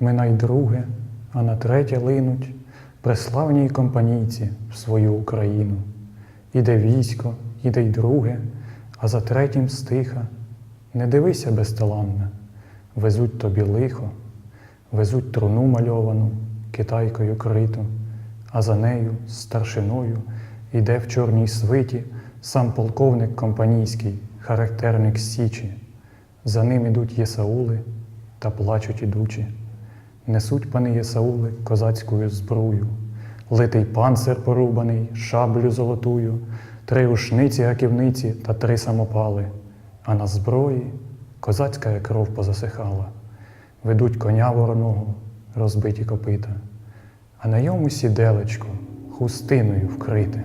одна й друге, а на третє линуть преславній компанійці в свою Україну. Іде військо, іде й друге, а за третім стиха. Не дивися безталанна, везуть тобі лихо, везуть труну мальовану, китайкою криту, а за нею, старшиною, іде в чорній свиті сам полковник компанійський, характерник Січі. За ним ідуть Єсаули та плачуть ідучі. Несуть пани Єсаули козацькою збрую, литий панцир порубаний, шаблю золотую, три рушниці гаківниці та три самопали, а на зброї козацька кров позасихала. Ведуть коня вороного, розбиті копита, а на йому сіделечко хустиною вкрите.